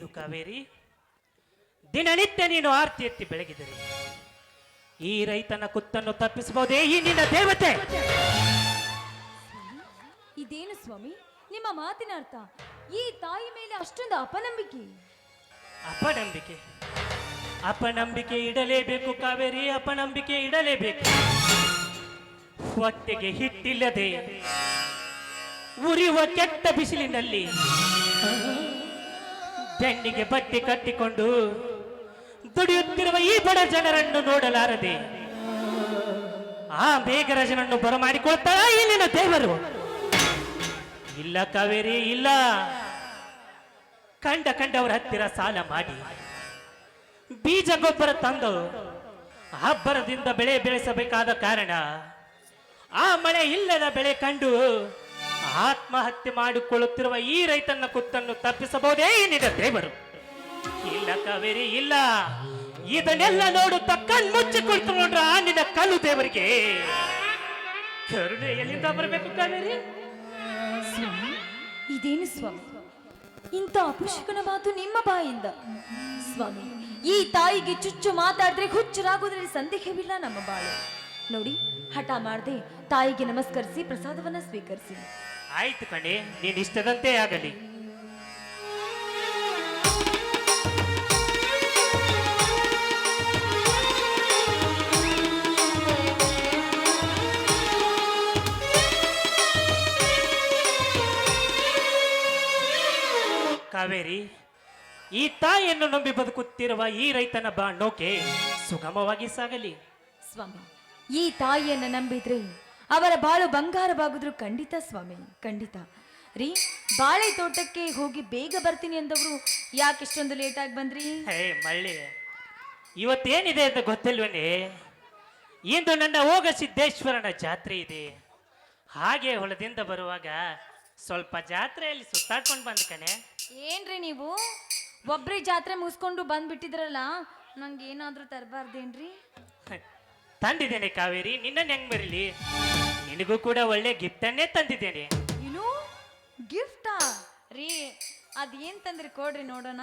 ಇದೇನಿದು ಕಾವೇರಿ? ದಿನನಿತ್ಯ ನೀನು ಆರ್ತಿ ಎತ್ತಿ ಬೆಳಗಿದರೆ. ಈ ರೈತನ ಕುತ್ತನ್ನು ತಪ್ಪಿಸಬಹುದೇ? ಈ ನಿನ್ನ ದೇವತೆ! ಇದೇನು ಸ್ವಾಮಿ? ನಿಮ್ಮ ಮಾತಿನ ಅರ್ಥ. ಈ ತಾಯಿ ಮೇಲೆ ಅಷ್ಟೊಂದು ಅಪನಂಬಿಕೆ. ಅಪನಂಬಿಕೆ? ಅಪನಂಬಿಕೆ ಇಡಲೇಬೇಕು ಕಾವೇರಿ ಅಪನಂಬಿಕೆ ಇಡಲೇಬೇಕು. ಹೊಟ್ಟೆಗೆ ಹಿಟ್ಟಿಲ್ಲದೆ ಉರಿಯುವ ಕೆಟ್ಟ ಬಿಸಿಲಿನಲ್ಲಿ. ಬೆನ್ನಿಗೆ ಬಟ್ಟೆ ಕಟ್ಟಿಕೊಂಡು ದುಡಿಯುತ್ತಿರುವ ಈ ಬಡ ಜನರನ್ನು ನೋಡಲಾರದೆ, ಆ ಮೇಘರಾಜನನ್ನು ಬರಮಾಡಿಕೊಳ್ತಾ ಇಲ್ಲಿನ ದೇವರು. ಇಲ್ಲ ಕಾವೇರಿ, ಇಲ್ಲ. ಕಂಡ ಕಂಡವರ ಹತ್ತಿರ ಸಾಲ ಮಾಡಿ ಬೀಜ ಗೊಬ್ಬರ ತಂದು ಹಬ್ಬರದಿಂದ ಬೆಳೆ ಬೆಳೆಸಬೇಕಾದ ಕಾರಣ, ಆ ಮಳೆ ಇಲ್ಲದ ಬೆಳೆ ಕಂಡು ಆತ್ಮಹತ್ಯೆ ಮಾಡಿಕೊಳ್ಳುತ್ತಿರುವ ಈ ರೈತನ ಕುತ್ತನ್ನು ತಪ್ಪಿಸಬಹುದೇ ಏನಿದೆ ದೇವರು? ಇಲ್ಲ ಕಾವೇರಿ, ಇಲ್ಲ. ಇದನ್ನೆಲ್ಲ ನೋಡುತ್ತಾ ಕಣ್ಮುಚ್ಚಿ ಕುಳಿತುಕೊಂಡ್ರ ನಿನ್ನ ಕಲ್ಲು ದೇವರಿಗೆ. ಕರುಣೆ ಎಲ್ಲಿಂದ ಬರಬೇಕು ಕಾವೇರಿ? ಸ್ವಾಮಿ, ಇದೇನು ಸ್ವಾಮಿ? ಇಂಥ ಅಪಶಕನ ಮಾತು ನಿಮ್ಮ ಬಾಯಿಂದ. ಸ್ವಾಮಿ, ಈ ತಾಯಿಗೆ ಚುಚ್ಚು ಮಾತಾಡಿದ್ರೆ ಹುಚ್ಚರಾಗೋದ್ರಲ್ಲಿ ಸಂದೇಹವಿಲ್ಲ ನಮ್ಮ ಬಾಳು. ನೋಡಿ, ಹಠ ಮಾಡದೆ ತಾಯಿಗೆ ನಮಸ್ಕರಿಸಿ ಪ್ರಸಾದವನ್ನ ಸ್ವೀಕರಿಸಿ. ಆಯ್ತು ಕಣೆ, ನೀನ್ ಇಷ್ಟದಂತೆ ಆಗಲಿ. ಕಾವೇರಿ, ಈ ತಾಯಿಯನ್ನು ನಂಬಿ ಬದುಕುತ್ತಿರುವ ಈ ರೈತನ ಬಾಣೋಕೆ ಸುಗಮವಾಗಿ ಸಾಗಲಿ. ಸ್ವಾಮಿ, ಈ ತಾಯಿಯನ್ನು ನಂಬಿದ್ರೆ ಅವರ ಬಾಳು ಬಂಗಾರವಾಗುದ್ರು ಖಂಡಿತ ಸ್ವಾಮಿ ಖಂಡಿತ. ರೀ ಬಾಳೆ ತೋಟಕ್ಕೆ ಹೋಗಿ ಬೇಗ ಬರ್ತೀನಿ ಅಂದವರು ಯಾಕೆ ಇಷ್ಟೊಂದು ಲೇಟ್ ಆಗಿ ಬಂದ್ರಿ? ಹೇ ಮಳ್ಳಿ ಇವತ್ತೇನಿದೆ ಅಂತ ಗೊತ್ತಿಲ್ವೇನೆ? ಇಂದು ನನ್ನ ಹೋಗ ಸಿದ್ದೇಶ್ವರನ ಜಾತ್ರೆ ಇದೆ. ಹಾಗೆ ಹೊಲದಿಂದ ಬರುವಾಗ ಸ್ವಲ್ಪ ಜಾತ್ರೆಯಲ್ಲಿ ಸುತ್ತಾಡ್ಕೊಂಡು ಬಂದ ಕಣೆ. ಏನ್ರಿ ನೀವು? ಒಬ್ರಿ ಜಾತ್ರೆ ಮುಗಿಸ್ಕೊಂಡು ಬಂದ್ಬಿಟ್ಟಿದ್ರಲ್ಲ ನಂಗೆ ಏನಾದ್ರೂ ತರಬಾರ್ದೇನ್ರಿ ತಂದಿದ್ದೇನೆ ಕಾವೇರಿ ನಿನ್ನ ಹೆಂಗ್ ಬರಲಿ ನಿನಗೂ ಕೂಡ ಒಳ್ಳೆ ಗಿಫ್ಟ್ ಅನ್ನೇ ತಂದಿದ್ದೇನೆ. ಏನು? ಗಿಫ್ಟಾ? ರೀ ಅದೇನ್ ತಂದ್ರಿ ಕೊಡ್ರಿ ನೋಡೋಣ.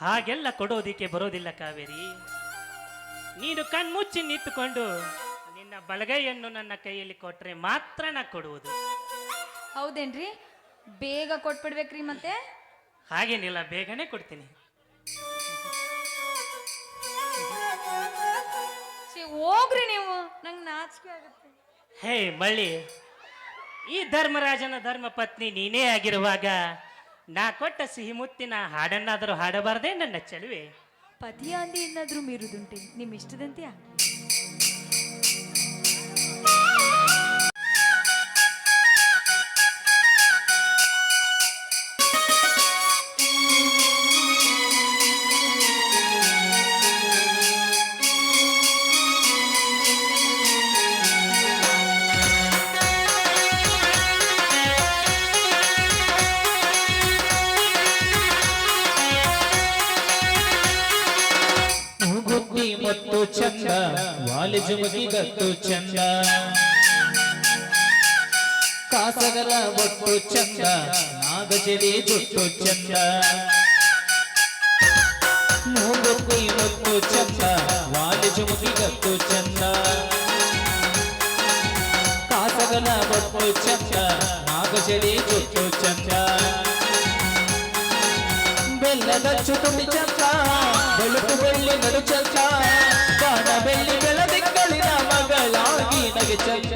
ಹಾಗೆಲ್ಲ ಕೊಡೋದಿಕ್ಕೆ ಬರೋದಿಲ್ಲ ಕಾವೇರಿ. ನೀನು ಕಣ್ಮುಚ್ಚಿ ನಿಂತುಕೊಂಡು ನಿನ್ನ ಬಲಗೈಯನ್ನು ನನ್ನ ಕೈಯಲ್ಲಿ ಕೊಟ್ರೆ ಮಾತ್ರ ನಾ ಕೊಡುವುದು. ಹೌದೇನ್ರಿ? ಬೇಗ ಕೊಟ್ಬಿಡ್ಬೇಕ್ರಿ ಮತ್ತೆ? ಹಾಗೇನಿಲ್ಲ ಬೇಗನೆ ಕೊಡ್ತೀನಿ. ಛೀ, ಹೋಗ್ರಿ ನೀವು. ನಂಗೆ ನಾಚಿಕೆ ಆಗುತ್ತೆ. ಹೇ ಮಳ್ಳಿ, ಈ ಧರ್ಮರಾಜನ ಧರ್ಮ ಪತ್ನಿ ನೀನೇ ಆಗಿರುವಾಗ ನಾ ಕೊಟ್ಟ ಸಿಹಿ ಮುತ್ತಿನ ಹಾಡನ್ನಾದರೂ ಹಾಡಬಾರದೆ ನನ್ನ ಚೆಲುವೆ ಪತಿಯ ಅಂದಿ ಏನಾದರೂ ಮೀರುದುಂಟೆ ನಿಮ್ಮಿಷ್ಟದಂತೆ ಇಷ್ಟದಂತೆ. ಚಂದ ವಾಲಿ ಜುಮುಕಿಗತ್ತು ಚಂದ ಕಾಸಗಲ ಒಟ್ಟು ಚಂದ ನಾಗಜರಿ ಜುಟ್ಟು ಚಂದ ಮೂಗುತ್ತಿ ಮತ್ತು ಚಂದ ವಾಲಿ ಜುಮುಕಿಗತ್ತು ಚಂದ ಕಾಸಗಲ ಒಟ್ಟು ಚಂದ ನಾಗಜರಿ ಜುಟ್ಟು ಚಂದ ಬೆಲ್ಲದ ಚುಟುಂಬಿ ಚಂದ ಬೆಳಕು ಬೆಳ್ಳಿ ನಡು ಚಂದ ಬಾಣ ಬೆಳ್ಳಿ ಬೆಳದಿಂಗಳಿನ ಮಗಳಾಗಿ ನಗೆ ಚಂದ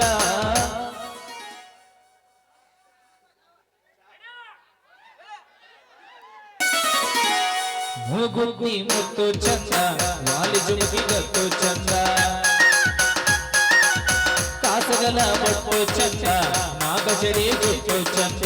ಮೂಗುದ್ದಿ ಮುತ್ತು ಚಂದ ವಾಲಿ ಜುಮುಕಿ ಗತ್ತು ಚಂದ ಕಾಸಗಲ ಬಟ್ಟು ಚಂದ ನಾಗಜರಿ ಜುಟ್ಟು ಚಂದ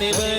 அனைவர்